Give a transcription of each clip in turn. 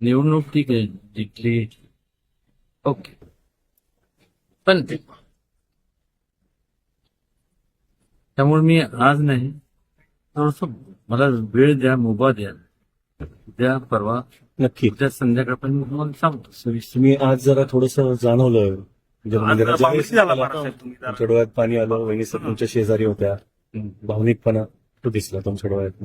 निवडणूक ठीक आहे. जिंकली. ओके. पण त्यामुळे मी आज नाही. थोडस मला वेळ द्या मुभा द्या. उद्या परवा नक्की. उद्या संध्याकाळपर्यंत मी तुम्हाला सांगतो. सविस्तर मी आज जरा थोडस जाणवलं. म्हणजे मंदिराच्या झाला तुम्ही जरा. तुमच्या डोळ्यात पाणी आलं वहिनी तुमच्या शेजारी होत्या. भावनिकपणा तो दिसला तुमच्या डोळ्यात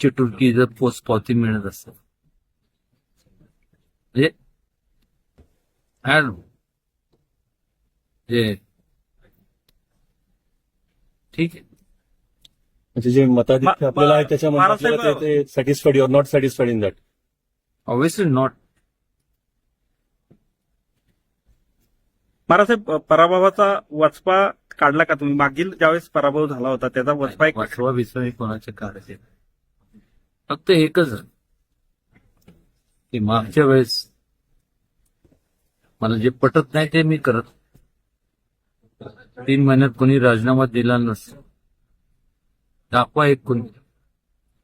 चिटुरकी जर पोच पावती मिळत असत म्हणजे ठीक आहे. म्हणजे जे मताधिक्य आपल्याला आहे त्याच्यामध्ये satisfied you're not satisfied in that obviously not महाराजसाहेब पराभवाचा वचपा काढला का तुम्ही? मागील ज्यावेळेस पराभव झाला होता त्याचा वचपा एक वाचवा बिचवा हे कोणाचे कार्य फक्त एकच आहे की मागच्या वेळेस मला जे पटत नाही ते मी करत. तीन महिन्यात कोणी राजीनामा दिला नसतो. दाखवा एक कोणी.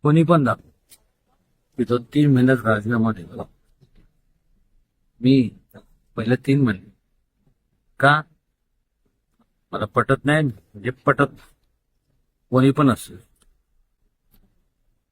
कोणी पण दाखवा. की तो तीन महिन्यात राजीनामा दिला. मी पहिल्या तीन महिने. का? मला पटत नाही. म्हणजे पटत. कोणी पण असेल.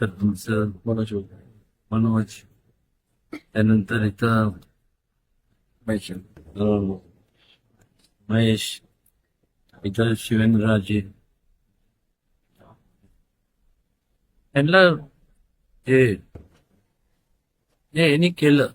तर तुमचं मनोज मनोज त्यानंतर इथं महेश. हो. महेश इथं शिवेंद्रराजे. त्यांना हे हे यांनी केलं.